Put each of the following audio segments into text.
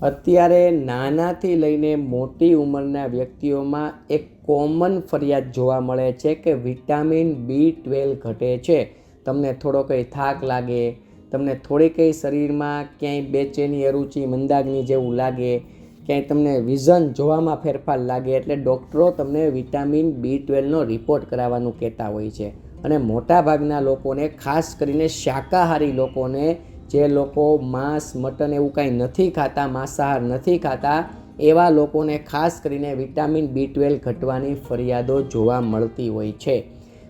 અત્યારે નાનાથી લઈને મોટી ઉંમરના વ્યક્તિઓમાં એક કોમન ફરિયાદ જોવા મળે છે કે વિટામિન બી ટ્વેલ્વ ઘટે છે. તમને થોડો કંઈ થાક લાગે, તમને થોડી કંઈ શરીરમાં ક્યાંય બેચેની અરુચિ, મંદાગ્નિ જેવું લાગે, ક્યાંય તમને વિઝન જોવામાં ફેરફાર લાગે એટલે ડૉક્ટરો તમને વિટામિન બી ટ્વેલ્વનો રિપોર્ટ કરાવવાનું કહેતા હોય છે. અને મોટાભાગના લોકોને, ખાસ કરીને શાકાહારી લોકોને જે લોકો માંસ, મટન એવું કાંઈ નથી ખાતા, માંસાહાર નથી ખાતા, એવા લોકોને ખાસ કરીને વિટામિન બી ટ્વેલ્વ ઘટવાની ફરિયાદો જોવા મળતી હોય છે.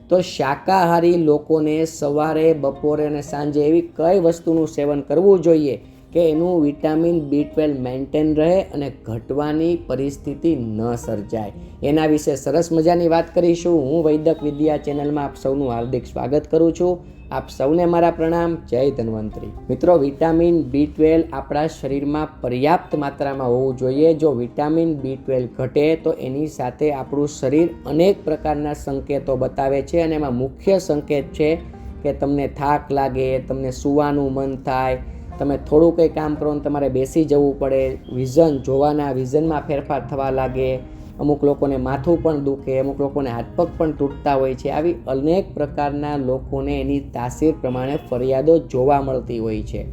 તો શાકાહારી લોકોને સવારે, બપોરે અને સાંજે એવી કઈ વસ્તુનું સેવન કરવું જોઈએ? કે એનું વિટામિન બી ટ્વેલ્વ મેન્ટેન રહે અને ઘટવાની પરિસ્થિતિ ન સર્જાય. એના વિશે સરસ મજાની વાત કરીશું. હું વૈદક વિદ્યા ચેનલમાં આપ સૌનું હાર્દિક સ્વાગત કરું છું. આપ સૌને મારા પ્રણામ. જય ધન્વંતરી. મિત્રો, વિટામિન બી ટ્વેલ્વ આપણા શરીરમાં પર્યાપ્ત માત્રામાં હોવું જોઈએ. જો વિટામિન બી ટ્વેલ્વ ઘટે, તો એની સાથે આપણું શરીર અનેક પ્રકારના સંકેતો બતાવે છે અને એમાં મુખ્ય સંકેત છે કે તમને થાક લાગે, તમને સૂવાનું મન થાય તમે થોડું કંઈ કામ કરો ને તમારે બેસી જવું પડે. વિઝન જોવાના વિઝનમાં ફેરફાર થવા લાગે. અમુક લોકોને માથું પણ દુખે, અમુક લોકોને હાથ પગ પણ તૂટતા હોય છે. આવી અનેક પ્રકારના લોકોને એની તાસીર પ્રમાણે ફરિયાદો જોવા મળતી હોય છે.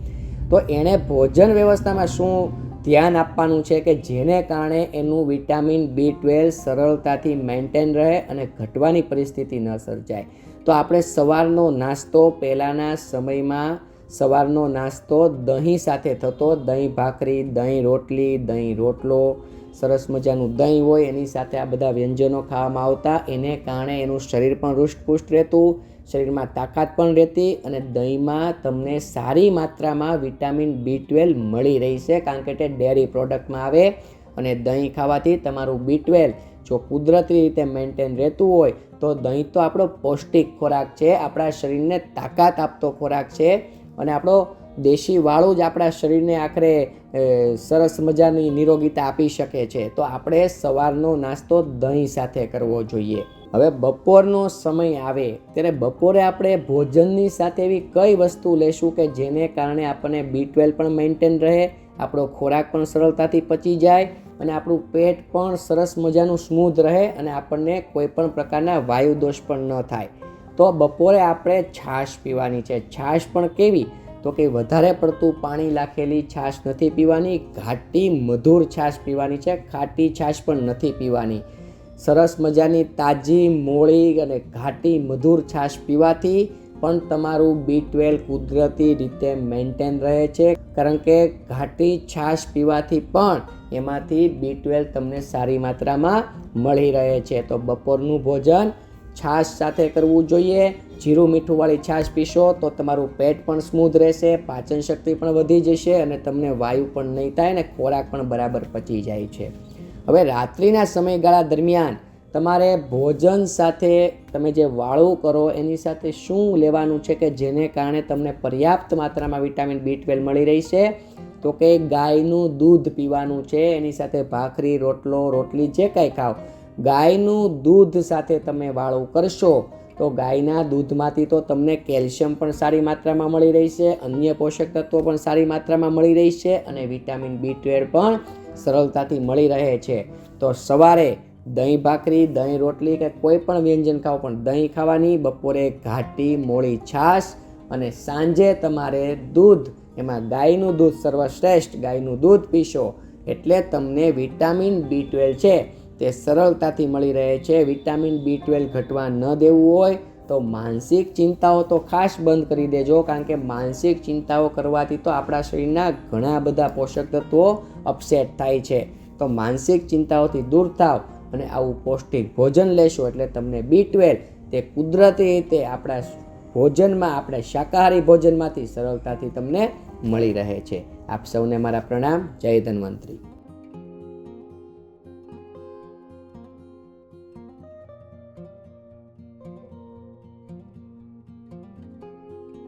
તો એણે ભોજન વ્યવસ્થામાં શું ધ્યાન આપવાનું છે કે જેને કારણે એનું વિટામિન બી ટ્વેલ્વ સરળતાથી મેન્ટેન રહે અને ઘટવાની પરિસ્થિતિ ન સર્જાય? તો આપણે સવારનો નાસ્તો પહેલાંના સમયમાં સવારનો નાસ્તો, દહીં સાથે થતો દહીં ભાખરી, દહીં રોટલી, દહીં રોટલો, સરસ મજાનું દહીં હોય, એની સાથે આ બધા વ્યંજનો ખાવામાં આવતા. એને કારણે એનું શરીર પણ હૃષ્ટપુષ્ટ રહેતું, શરીરમાં તાકાત પણ રહેતી અને દહીંમાં તમને સારી માત્રામાં વિટામિન બી ટ્વેલ્વ મળી રહી છે કારણ કે તે ડેરી પ્રોડક્ટમાં આવે અને દહીં ખાવાથી તમારું બી ટ્વેલ્વ જો કુદરતી રીતે મેન્ટેન રહેતું હોય, તો દહીં તો આપણો પૌષ્ટિક ખોરાક છે, આપણા શરીરને તાકાત આપતો ખોરાક છે. અને આપણો દેશી વાળું જ આપણા શરીરને આખરે સરસ મજાની નિરોગીતા આપી શકે છે. તો આપણે સવારનો નાસ્તો દહીં સાથે કરવો જોઈએ. હવે બપોરનો સમય આવે, ત્યારે બપોરે આપણે ભોજનની સાથે એવી કઈ વસ્તુ લેશું કે જેને કારણે આપણને બી ટ્વેલ્વ પણ મેન્ટેન રહે, આપણો ખોરાક પણ સરળતાથી પચી જાય, અને આપણું પેટ પણ સરસ મજાનું સ્મૂધ રહે, અને આપણને કોઈ પણ પ્રકારના વાયુ દોષ પણ ન થાય. તો બપોરે આપણે છાશ પીવાની છે. છાશ પણ કેવી? તો કે વધારે પડતું પાણી લાખેલી છાશ નથી પીવાની, ઘાટી મધુર છાશ પીવાની છે. ખાટી છાશ પણ નથી પીવાની. સરસ મજાની તાજી, મોળી અને ઘાટી મધુર છાશ પીવાથી પણ તમારું બી ટ્વેલ્વ કુદરતી રીતે મેન્ટેન રહે છે. કારણ કે ઘાટી છાશ પીવાથી પણ એમાંથી બી ટ્વેલ્વ તમને સારી માત્રામાં મળી રહે છે. તો બપોરનું ભોજન છાશ સાથે કરવું જોઈએ. જીરું મીઠુંવાળી છાશ પીશો તો તમારું પેટ પણ સ્મૂધ રહેશે, પાચન શક્તિ પણ વધી જશે અને તમને વાયુ પણ નહીં થાય ને ખોરાક પણ બરાબર પચી જાય છે. હવે રાત્રિના સમયગાળા દરમિયાન તમારે ભોજન સાથે તમે જે વાળું કરો એની સાથે શું લેવાનું છે કે જેને કારણે તમને પર્યાપ્ત માત્રામાં વિટામિન બી ટ્વેલ્વ મળી રહી છે તો કે ગાયનું દૂધ પીવાનું છે, એની સાથે ભાખરી, રોટલો, રોટલી જે કાંઈ ખાઓ. ગાયનું દૂધ સાથે તમે વાળું કરશો, તો ગાયના દૂધમાંથી તો તમને કેલ્શિયમ પણ સારી માત્રામાં મળી રહી છે અન્ય પોષક તત્વો પણ સારી માત્રામાં મળી રહી છે અને વિટામિન બી ટ્વેલ્વ પણ સરળતાથી મળી રહે છે. તો સવારે દહીં ભાખરી, દહીં રોટલી કે કોઈ પણ વ્યંજન ખાઓ, પણ દહીં ખાવાની બપોરે ઘાટી મોળી છાશ અને સાંજે તમારે દૂધ, એમાં ગાયનું દૂધ સર્વશ્રેષ્ઠ ગાયનું દૂધ પીશો, એટલે તમને વિટામિન બી ટ્વેલ્વ છે. તે સરળતાથી મળી રહે છે. વિટામિન બી ટ્વેલ્વ ઘટવા ન દેવું હોય તો માનસિક ચિંતાઓ તો ખાસ બંધ કરી દેજો, કારણ કે માનસિક ચિંતાઓ કરવાથી તો આપણા શરીરના ઘણા બધા પોષક તત્વો અપસેટ થાય છે. તો માનસિક ચિંતાઓથી દૂર થાવ અને આવું પૌષ્ટિક ભોજન લેશો એટલે તમને બી ટ્વેલ્વ તે કુદરતી રીતે આપણા ભોજનમાં, આપણે શાકાહારી ભોજનમાંથી સરળતાથી તમને મળી રહે છે. આપ સૌને મારા પ્રણામ. જય ધન્વંતરી.